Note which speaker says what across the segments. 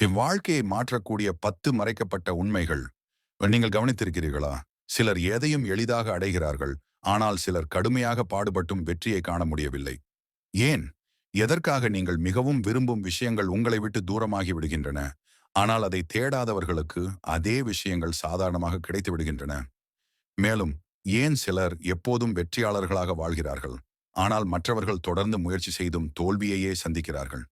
Speaker 1: இவ்வாழ்க்கையை மாற்றக்கூடிய பத்து மறைக்கப்பட்ட உண்மைகள் நீங்கள் கவனித்திருக்கிறீர்களா? சிலர் எதையும் எளிதாக அடைகிறார்கள் ஆனால் சிலர் கடுமையாக பாடுபட்டும் வெற்றியை காண முடியவில்லை. ஏன்? எதற்காக நீங்கள் மிகவும் விரும்பும் விஷயங்கள் உங்களை விட்டு தூரமாகி விடுகின்றன ஆனால் அதை தேடாதவர்களுக்கு அதே விஷயங்கள் சாதாரணமாக கிடைத்து விடுகின்றன? மேலும் ஏன் சிலர் எப்போதும் வெற்றியாளர்களாக வாழ்கிறார்கள் ஆனால் மற்றவர்கள் தொடர்ந்து முயற்சி செய்தும் தோல்வியையே சந்திக்கிறார்கள்?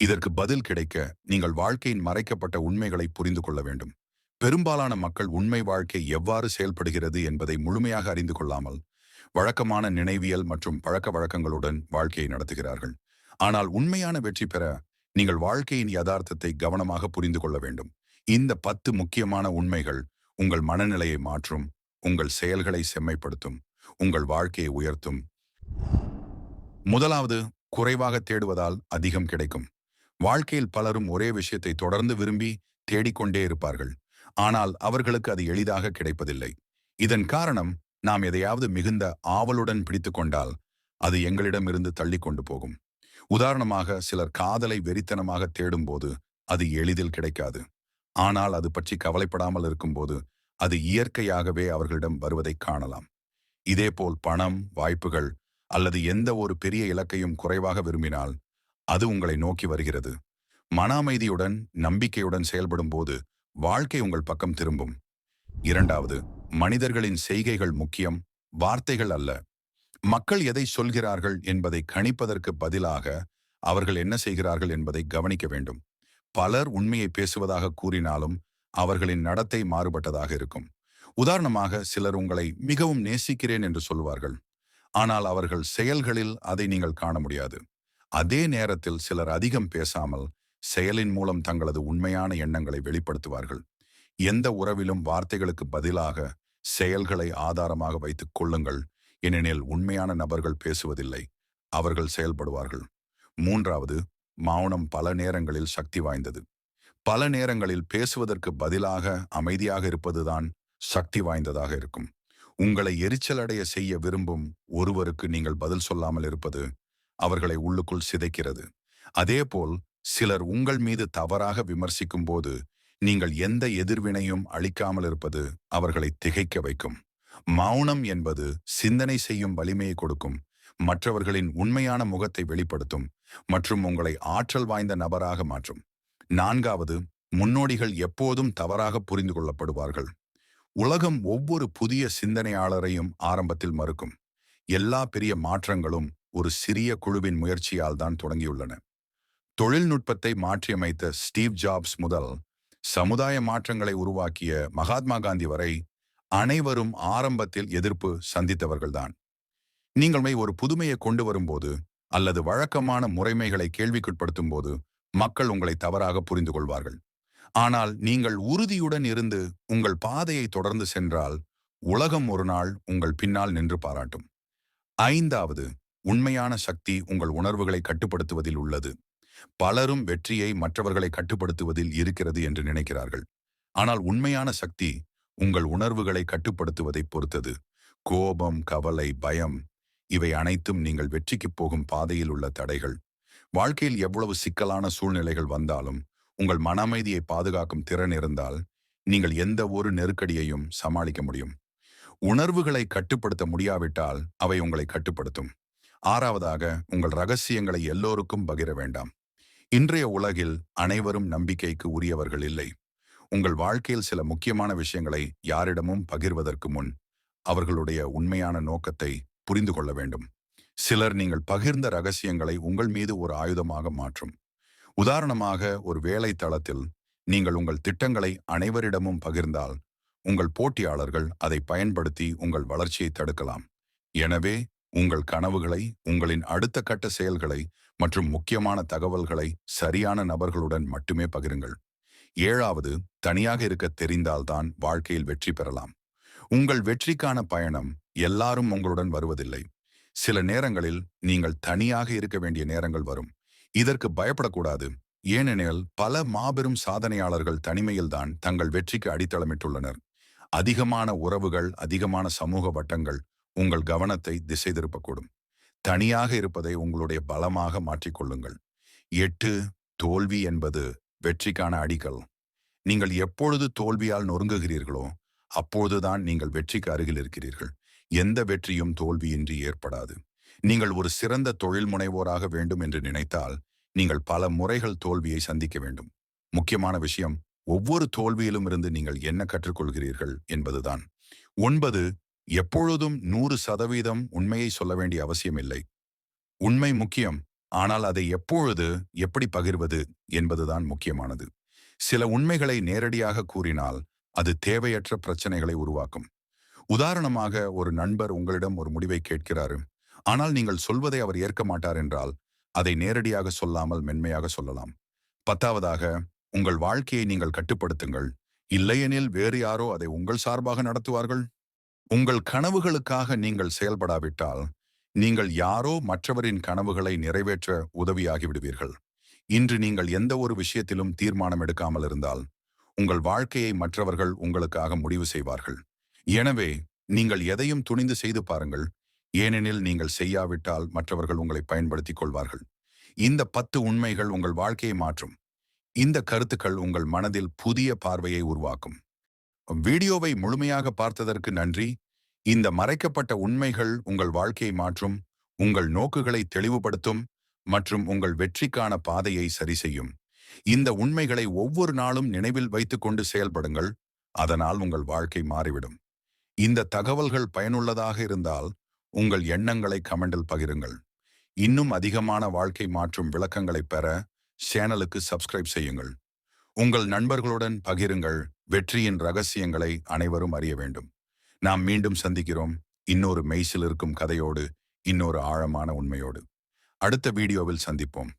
Speaker 1: இதற்கு பதில் கிடைக்க நீங்கள் வாழ்க்கையின் மறைக்கப்பட்ட உண்மைகளை புரிந்து கொள்ள வேண்டும். பெரும்பாலான மக்கள் உண்மை வாழ்க்கை எவ்வாறு செயல்படுகிறது என்பதை முழுமையாக அறிந்து கொள்ளாமல் வழக்கமான நினைவியல் மற்றும் பழக்க வழக்கங்களுடன் வாழ்க்கையை நடத்துகிறார்கள். ஆனால் உண்மையான வெற்றி பெற நீங்கள் வாழ்க்கையின் யதார்த்தத்தை கவனமாக புரிந்து கொள்ள வேண்டும். இந்த பத்து முக்கியமான உண்மைகள் உங்கள் மனநிலையை மாற்றும் உங்கள் செயல்களை செம்மைப்படுத்தும் உங்கள் வாழ்க்கையை உயர்த்தும். முதலாவது குறைவாக தேடுவதால் அதிகம் கிடைக்கும். வாழ்க்கையில் பலரும் ஒரே விஷயத்தை தொடர்ந்து விரும்பி தேடிக்கொண்டே இருப்பார்கள். ஆனால் அவர்களுக்கு அது எளிதாக கிடைப்பதில்லை. இதன் காரணம் நாம் எதையாவது மிகுந்த ஆவலுடன் பிடித்து கொண்டால் அது எங்களிடமிருந்து தள்ளி கொண்டு போகும். உதாரணமாக சிலர் காதலை வெறித்தனமாக தேடும்போது அது எளிதில் கிடைக்காது. ஆனால் அது பற்றி கவலைப்படாமல் இருக்கும்போது அது இயற்கையாகவே அவர்களிடம் வருவதை காணலாம். இதேபோல் பணம் வாய்ப்புகள் அல்லது எந்த ஒரு பெரிய இலக்கையும் குறைவாக விரும்பினால் அது உங்களை நோக்கி வருகிறது. மன அமைதியுடன் நம்பிக்கையுடன் செயல்படும் போது வாழ்க்கை உங்கள் பக்கம் திரும்பும். இரண்டாவது மனிதர்களின் செய்கைகள் முக்கியம் வார்த்தைகள் அல்ல. மக்கள் எதை சொல்கிறார்கள் என்பதை கணிப்பதற்கு பதிலாக அவர்கள் என்ன செய்கிறார்கள் என்பதை கவனிக்க வேண்டும். பலர் உண்மையை பேசுவதாக கூறினாலும் அவர்களின் நடத்தை மாறுபட்டதாக இருக்கும். உதாரணமாக சிலர் உங்களை மிகவும் நேசிக்கிறேன் என்று சொல்வார்கள். ஆனால் அவர்கள் செயல்களில் அதை நீங்கள் காண முடியாது. அதே நேரத்தில் சிலர் அதிகம் பேசாமல் செயலின் மூலம் தங்களது உண்மையான எண்ணங்களை வெளிப்படுத்துவார்கள். எந்த உறவிலும் வார்த்தைகளுக்கு பதிலாக செயல்களை ஆதாரமாக வைத்துக் கொள்ளுங்கள். ஏனெனில் உண்மையான நபர்கள் பேசுவதில்லை அவர்கள் செயல்படுவார்கள். மூன்றாவது மௌனம் பல நேரங்களில் சக்தி வாய்ந்தது. பல நேரங்களில் பேசுவதற்கு பதிலாக அமைதியாக இருப்பதுதான் சக்தி வாய்ந்ததாக இருக்கும். உங்களை எரிச்சலடைய செய்ய விரும்பும் ஒருவருக்கு நீங்கள் பதில் சொல்லாமல் இருப்பது அவர்களை உள்ளுக்குள் சிதைக்கிறது. அதேபோல் சிலர் உங்கள் மீது தவறாக விமர்சிக்கும் போது நீங்கள் எந்த எதிர்வினையும் அளிக்காமல் இருப்பது அவர்களை திகைக்க வைக்கும். மௌனம் என்பது சிந்தனை செய்யும் வலிமையை கொடுக்கும். மற்றவர்களின் உண்மையான முகத்தை வெளிப்படுத்தும் மற்றும் உங்களை ஆற்றல் வாய்ந்த நபராக மாற்றும். நான்காவது முன்னோடிகள் எப்போதும் தவறாக புரிந்து கொள்ளப்படுவார்கள். உலகம் ஒவ்வொரு புதிய சிந்தனையாளரையும் ஆரம்பத்தில் மறுக்கும். எல்லா பெரிய மாற்றங்களும் ஒரு சிறிய குழுவின் முயற்சியால் தான் தொடங்கியுள்ளன. தொழில்நுட்பத்தை மாற்றியமைத்த ஸ்டீவ் ஜாப்ஸ் முதல் சமுதாய மாற்றங்களை உருவாக்கிய மகாத்மா காந்தி வரை அனைவரும் ஆரம்பத்தில் எதிர்ப்பு சந்தித்தவர்கள்தான். நீங்களுமே ஒரு புதுமையை கொண்டு வரும்போது அல்லது வழக்கமான முறைமைகளை கேள்விக்குட்படுத்தும் போது மக்கள் உங்களை தவறாக புரிந்து கொள்வார்கள். ஆனால் நீங்கள் உறுதியுடன் இருந்து உங்கள் பாதையை தொடர்ந்து சென்றால் உலகம் ஒரு நாள் உங்கள் பின்னால் நின்று பாராட்டும். ஐந்தாவது உண்மையான சக்தி உங்கள் உணர்வுகளை கட்டுப்படுத்துவதில் உள்ளது. பலரும் வெற்றியை மற்றவர்களை கட்டுப்படுத்துவதில் இருக்கிறது என்று நினைக்கிறார்கள். ஆனால் உண்மையான சக்தி உங்கள் உணர்வுகளை கட்டுப்படுத்துவதை பொறுத்தது. கோபம் கவலை பயம் இவை அனைத்தும் நீங்கள் வெற்றிக்கு போகும் பாதையில் உள்ள தடைகள். வாழ்க்கையில் எவ்வளவு சிக்கலான சூழ்நிலைகள் வந்தாலும் உங்கள் மன அமைதியை பாதுகாக்கும் திறன் இருந்தால் நீங்கள் எந்த ஒரு நெருக்கடியையும் சமாளிக்க முடியும். உணர்வுகளை கட்டுப்படுத்த முடியாவிட்டால் அவை உங்களை கட்டுப்படுத்தும். ஆறாவதாக உங்கள் ரகசியங்களை எல்லோருக்கும் பகிர வேண்டாம். இன்றைய உலகில் அனைவரும் நம்பிக்கைக்கு உரியவர்கள் இல்லை. உங்கள் வாழ்க்கையில் சில முக்கியமான விஷயங்களை யாரிடமும் பகிர்வதற்கு முன் அவர்களுடைய உண்மையான நோக்கத்தை புரிந்து கொள்ள வேண்டும். சிலர் நீங்கள் பகிர்ந்த ரகசியங்களை உங்கள் மீது ஒரு ஆயுதமாக மாற்றும். உதாரணமாக ஒரு வேலை தளத்தில் நீங்கள் உங்கள் திட்டங்களை அனைவரிடமும் பகிர்ந்தால் உங்கள் போட்டியாளர்கள் அதை பயன்படுத்தி உங்கள் வளர்ச்சியை தடுக்கலாம். எனவே உங்கள் கனவுகளை உங்களின் அடுத்த கட்ட செயல்களை மற்றும் முக்கியமான தகவல்களை சரியான நபர்களுடன் மட்டுமே பகிருங்கள். ஏழாவது தனியாக இருக்க தெரிந்தால்தான் வாழ்க்கையில் வெற்றி பெறலாம். உங்கள் வெற்றிக்கான பயணம் எல்லாரும் உங்களுடன் வருவதில்லை. சில நேரங்களில் நீங்கள் தனியாக இருக்க வேண்டிய நேரங்கள் வரும். இதற்கு பயப்படக்கூடாது. ஏனெனில் பல மாபெரும் சாதனையாளர்கள் தனிமையில்தான் தங்கள் வெற்றிக்கு அடித்தளமிட்டுள்ளனர். அதிகமான உறவுகள் அதிகமான சமூக வட்டங்கள் உங்கள் கவனத்தை திசை திருப்பக்கூடும். தனியாக இருப்பதை உங்களுடைய பலமாக மாற்றிக்கொள்ளுங்கள். எட்டு தோல்வி என்பது வெற்றிக்கான அடிக்கல் நீங்கள் எப்பொழுது தோல்வியால் நொறுங்குகிறீர்களோ அப்போதுதான் நீங்கள் வெற்றிக்கு அருகில் இருக்கிறீர்கள். எந்த வெற்றியும் தோல்வியின்றி ஏற்படாது. நீங்கள் ஒரு சிறந்த தொழில் முனைவோராக வேண்டும் என்று நினைத்தால் நீங்கள் பல முறைகள் தோல்வியை சந்திக்க வேண்டும். முக்கியமான விஷயம் ஒவ்வொரு தோல்வியிலும் இருந்து நீங்கள் என்ன கற்றுக்கொள்கிறீர்கள் என்பதுதான். ஒன்பது எப்பொழுதும் நூறு சதவீதம் உண்மையை சொல்ல வேண்டிய அவசியமில்லை உண்மை முக்கியம் ஆனால் அதை எப்பொழுது எப்படி பகிர்வது என்பதுதான் முக்கியமானது. சில உண்மைகளை நேரடியாக கூறினால் அது தேவையற்ற பிரச்சனைகளை உருவாக்கும். உதாரணமாக ஒரு நண்பர் உங்களிடம் ஒரு முடிவை கேட்கிறாரு. ஆனால் நீங்கள் சொல்வதை அவர் ஏற்க மாட்டார் என்றால் அதை நேரடியாக சொல்லாமல் மென்மையாக சொல்லலாம். பத்தாவதாக உங்கள் வாழ்க்கையை நீங்கள் கட்டுப்படுத்துங்கள். இல்லையெனில் வேறு யாரோ அதை உங்கள் சார்பாக நடத்துவார்கள்? உங்கள் கனவுகளுக்காக நீங்கள் செயல்படாவிட்டால் நீங்கள் யாரோ மற்றவரின் கனவுகளை நிறைவேற்ற உதவியாகி விடுவீர்கள் இன்று நீங்கள் எந்த ஒரு விஷயத்திலும் தீர்மானம் எடுக்காமல் இருந்தால் உங்கள் வாழ்க்கையை மற்றவர்கள் உங்களுக்காக முடிவு செய்வார்கள். எனவே நீங்கள் எதையும் துணிந்து செய்து பாருங்கள். ஏனெனில் நீங்கள் செய்யாவிட்டால் மற்றவர்கள் உங்களை பயன்படுத்திக் கொள்வார்கள். இந்த பத்து உண்மைகள் உங்கள் வாழ்க்கையை மாற்றும். இந்த கருத்துக்கள் உங்கள் மனதில் புதிய பார்வையை உருவாக்கும். வீடியோவை முழுமையாக பார்த்ததற்கு நன்றி. இந்த மறைக்கப்பட்ட உண்மைகள் உங்கள் வாழ்க்கையை மாற்றும் உங்கள் நோக்குகளை தெளிவுபடுத்தும் மற்றும் உங்கள் வெற்றிக்கான பாதையை சரி செய்யும். இந்த உண்மைகளை ஒவ்வொரு நாளும் நினைவில் வைத்துக்கொண்டு செயல்படுங்கள் அதனால் உங்கள் வாழ்க்கை மாறிவிடும். இந்த தகவல்கள் பயனுள்ளதாக இருந்தால் உங்கள் எண்ணங்களை கமெண்டில் பகிருங்கள். இன்னும் அதிகமான வாழ்க்கை மாற்றும் விளக்கங்களை பெற சேனலுக்கு சப்ஸ்கிரைப் செய்யுங்கள். உங்கள் நண்பர்களுடன் பகிருங்கள் வெற்றியின் ரகசியங்களை அனைவரும் அறிய வேண்டும். நாம் மீண்டும் சந்திக்கிறோம். இன்னொரு மெய்சில் இருக்கும் கதையோடு இன்னொரு ஆழமான உண்மையோடு. அடுத்த வீடியோவில் சந்திப்போம்.